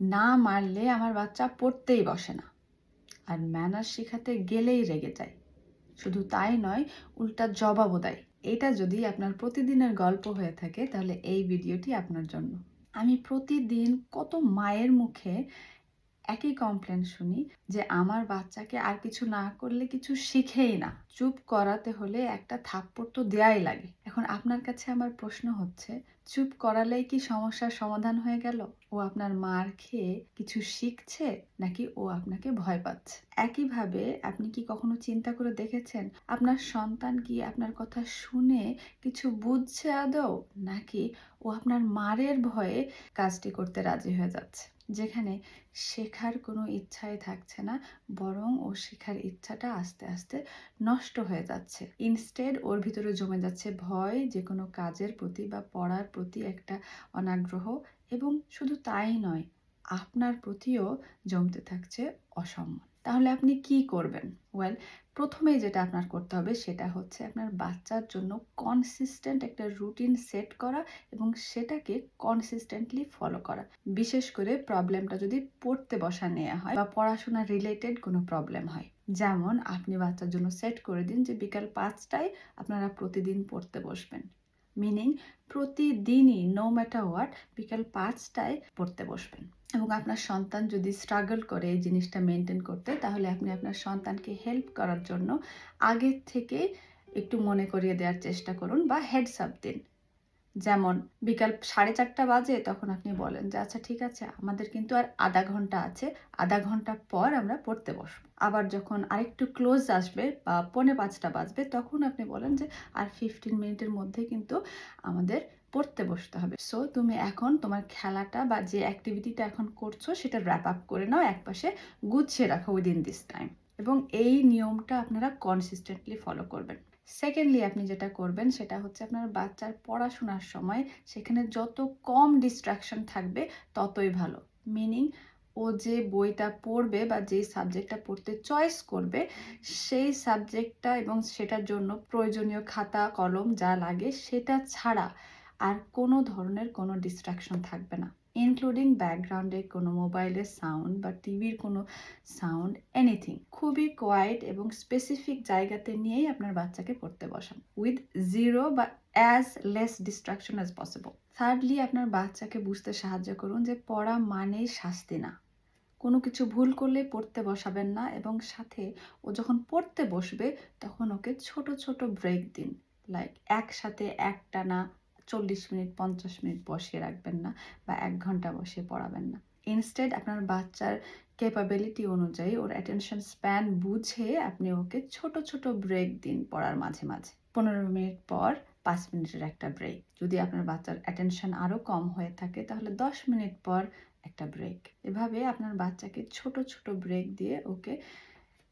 না মারলে আমার বাচ্চা পড়তেই বসে না। আর ম্যানার শেখাতে গেলেই রেগে যায়। শুধু তাই নয়, উল্টা জবাবও দেয়। এটা যদি আপনার প্রতিদিনের গল্প হয়ে থাকে, তাহলে এই ভিডিওটি আপনার জন্য। আমি প্রতিদিন কত মায়ের মুখে একই কমপ্লেন শুনি যে আমার বাচ্চাকে আর কিছু না করলে কিছু শিখেই না। চুপ করাতে হলে একটা থাপ্পড় তো দেয়াই লাগে। এখন আপনার কাছে আমার প্রশ্ন হচ্ছে, চুপ করালেই কি সমস্যার সমাধান হয়ে গেল? ও আপনার মার খেয়ে কিছু শিখছে নাকি ও আপনাকে ভয় পাচ্ছে? একইভাবে আপনি কি কখনো চিন্তা করে দেখেছেন, আপনার সন্তান কি আপনার কথা শুনে কিছু বুঝছে আদৌ? নাকি ও আপনার মারের ভয়ে কাজটি করতে রাজি হয়ে যাচ্ছে? যেখানে শেখার কোনো ইচ্ছাই থাকছে না, বরং ও শেখার ইচ্ছাটা আস্তে আস্তে নষ্ট হয়ে যাচ্ছে। ইনস্টেড ওর ভিতরে জমে যাচ্ছে ভয়, যে কোনো কাজের প্রতি বা পড়ার প্রতি একটা অনাগ্রহ, এবং শুধু তাই নয়, আপনার প্রতিও জমতে থাকছে অসম্মান। তাহলে আপনি কি করবেন? ওয়েল প্রথমেই যেটা আপনার করতে হবে সেটা হচ্ছে আপনার বাচ্চার জন্য কনসিস্টেন্ট একটা রুটিন সেট করা এবং সেটাকে কনসিস্টেন্টলি ফলো করা। বিশেষ করে প্রবলেমটা যদি পড়তে বসা নেওয়া হয় বা পড়াশোনা রিলেটেড কোনো প্রবলেম হয়। যেমন আপনি বাচ্চার জন্য সেট করে দিন যে বিকাল পাঁচটায় আপনারা প্রতিদিন পড়তে বসবেন। মিনিং প্রতিদিনই নো ম্যাটার হোয়াট বিকাল পাঁচটায় পড়তে বসবেন। এবং আপনার সন্তান যদি স্ট্রাগল করে এই জিনিসটা মেনটেন করতে, তাহলে আপনি আপনার সন্তানকে হেল্প করার জন্য আগের থেকে একটু মনে করিয়ে দেওয়ার চেষ্টা করুন বা হেডস আপ দিন। যেমন বিকাল সাড়ে চারটা বাজে তখন আপনি বলেন যে আচ্ছা ঠিক আছে, আমাদের কিন্তু আর আধা ঘণ্টা আছে। আধা ঘণ্টা পর আমরা পড়তে বসবো। আবার যখন আরেকটু ক্লোজ আসবে বা পৌনে পাঁচটা বাজবে, তখন আপনি বলেন যে, আর ফিফটিন মিনিটের মধ্যে কিন্তু আমাদের পড়তে বসতে হবে। সো তুমি এখন তোমার খেলাটা বা যে অ্যাক্টিভিটিটা এখন করছ, সেটা র্যাপ আপ করে নাও, একপাশে গুছিয়ে রাখো উইদিন দিস টাইম এবং এই নিয়মটা আপনারা কনসিস্টেন্টলি ফলো করবেন। সেকেন্ডলি আপনি যেটা করবেন সেটা হচ্ছে আপনার বাচ্চার পড়াশোনার সময় সেখানে যত কম ডিস্ট্রাকশন থাকবে ততই ভালো। মিনিং ও যে বইটা পড়বে বা যে সাবজেক্টটা পড়তে চয়েস করবে সেই সাবজেক্টটা এবং সেটার জন্য প্রয়োজনীয় খাতা, কলম যা লাগে সেটা ছাড়া আর কোনো ধরনের কোনো ডিস্ট্রাকশন থাকবে না। ইনক্লুডিং ব্যাকগ্রাউন্ডে কোনো মোবাইলের সাউন্ড বা টিভির কোনো সাউন্ড এনিথিং খুবই কোয়াইট এবং স্পেসিফিক জায়গাতে নিয়েই আপনার বাচ্চাকে পড়তে বসান। উইথ জিরো বা as less distraction as possible thirdly আপনার বাচ্চাকে বুঝতে সাহায্য করুন যে পড়া মানেই শাস্তি না। কোনো কিছু ভুল করলে পড়তে বসাবেন না এবং সাথে ও যখন পড়তে বসবে, তখন ওকে ছোট ছোট ব্রেক দিন। লাইক একসাথে একটানা চল্লিশ মিনিট, পঞ্চাশ মিনিট বসিয়ে রাখবেন না বা এক ঘণ্টা বসিয়ে পড়াবেন না। ইনস্টেড আপনার বাচ্চার ক্যাপাবিলিটি অনুযায়ী ওর অ্যাটেনশন স্প্যান বুঝে আপনি ওকে ছোট ছোট ব্রেক দিন পড়ার মাঝে মাঝে। পনেরো মিনিট পর পাঁচ মিনিটের একটা ব্রেক যদি আপনার বাচ্চার অ্যাটেনশন আরও কম হয়ে থাকে, তাহলে দশ মিনিট পর একটা ব্রেক এভাবে আপনার বাচ্চাকে ছোট ছোট ব্রেক দিয়ে ওকে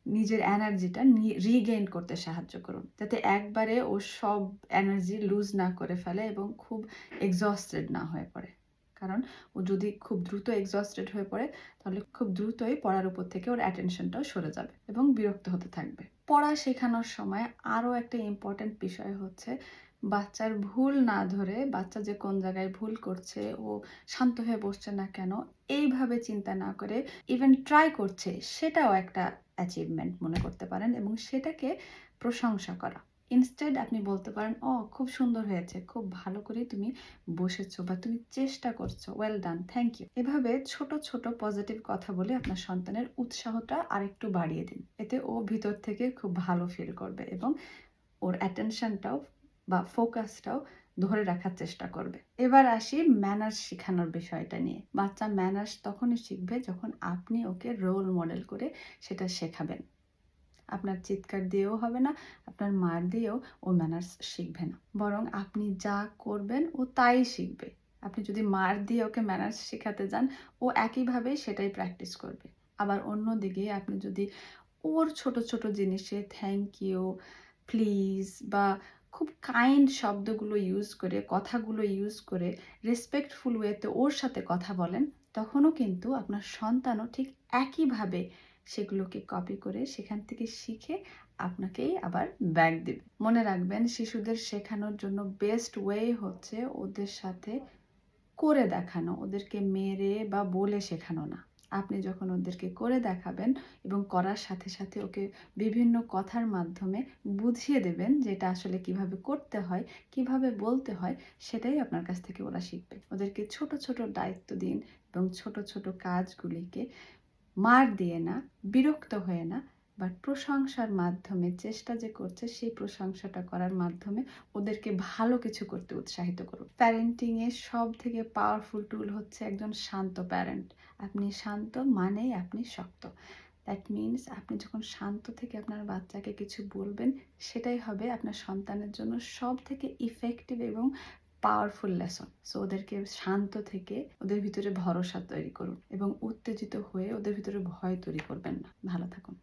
নিজের এনার্জিটা রিগেইন করতে সাহায্য করুন। যাতে একবারে ও সব এনার্জি লুজ না করে ফেলে এবং খুব এক্সস্টেড না হয়ে পড়ে। কারণ ও যদি খুব দ্রুত এক্সস্টেড হয়ে পড়ে, তাহলে খুব দ্রুতই পড়ার উপর থেকে ওর অ্যাটেনশনটাও সরে যাবে এবং বিরক্ত হতে থাকবে। পড়া শেখানোর সময় আরও একটা ইম্পর্ট্যান্ট বিষয় হচ্ছে, বাচ্চার ভুল না ধরে, বাচ্চা যে কোন জায়গায় ভুল করছে, ও শান্ত হয়ে বসছে না কেন, এইভাবে চিন্তা না করে ইভেন ট্রাই করছে, সেটাও একটা অ্যাচিভমেন্ট মনে করতে পারেন এবং সেটাকে প্রশংসা করা। ইনস্টেড আপনি বলতে পারেন ও খুব সুন্দর হয়েছে, খুব ভালো করে তুমি বসেছো বা তুমি চেষ্টা করছ ওয়েল ডান থ্যাংক ইউ এভাবে ছোট ছোট পজিটিভ কথা বলে আপনার সন্তানের উৎসাহটা আরেকটু বাড়িয়ে দিন। এতে ও ভিতর থেকে খুব ভালো ফিল করবে এবং ওর অ্যাটেনশনটাও বা ফোকাসটাও ধরে রাখার চেষ্টা করবে। এবার আসি ম্যানার্স শেখানোর বিষয়টা নিয়ে। বাচ্চা ম্যানার্স তখনই শিখবে যখন আপনি ওকে রোল মডেল করে সেটা শেখাবেন। আপনার চিৎকার দিয়েও হবে না, আপনার মার দিয়েও ও ম্যানার্স শিখবে না। বরং আপনি যা করবেন ও তাই শিখবে। আপনি যদি মার দিয়ে ওকে ম্যানার্স শেখাতে যান, ও একইভাবে সেটাই প্র্যাকটিস করবে। আবার অন্যদিকে আপনি যদি ওর ছোট ছোট জিনিসে থ্যাংক ইউ প্লিজ বা খুব কাইন্ড শব্দগুলো ইউজ করে, কথাগুলো ইউজ করে রেসপেক্টফুল ওয়েতে ওর সাথে কথা বলেন, তখনও কিন্তু আপনার সন্তানও ঠিক একইভাবে সেগুলোকে কপি করে সেখান থেকে শিখে আপনাকেই আবার ব্যাগ দেবে। মনে রাখবেন, শিশুদের শেখানোর জন্য বেস্ট ওয়ে হচ্ছে ওদের সাথে করে দেখানো, ওদেরকে মেরে বা বলে শেখানো না। আপনি যখন ওদেরকে করে দেখাবেন এবং করার সাথে সাথে ওকে বিভিন্ন কথার মাধ্যমে বুঝিয়ে দেবেন যে এটা আসলে কীভাবে করতে হয়, কীভাবে বলতে হয়, সেটাই আপনার কাছ থেকে ওরা শিখবে। ওদেরকে ছোট ছোট দায়িত্ব দিন এবং ছোট ছোট কাজগুলিকে মার দিয়ে না, বিরক্ত হয়ে না বাট প্রশংসার মাধ্যমে, চেষ্টা যে করছে সেই প্রশংসাটা করার মাধ্যমে ওদেরকে ভালো কিছু করতে উৎসাহিত করুন প্যারেন্টিংয়ের সব থেকে পাওয়ারফুল টুল হচ্ছে একজন শান্ত প্যারেন্ট আপনি শান্ত মানেই আপনি শক্ত। দ্যাট মিনস আপনি যখন শান্ত থেকে আপনার বাচ্চাকে কিছু বলবেন, সেটাই হবে আপনার সন্তানের জন্য সব থেকে ইফেক্টিভ এবং পাওয়ারফুল লেসন সো ওদেরকে শান্ত থেকে ওদের ভিতরে ভরসা তৈরি করুন এবং উত্তেজিত হয়ে ওদের ভিতরে ভয় তৈরি করবেন না। ভালো থাকুন।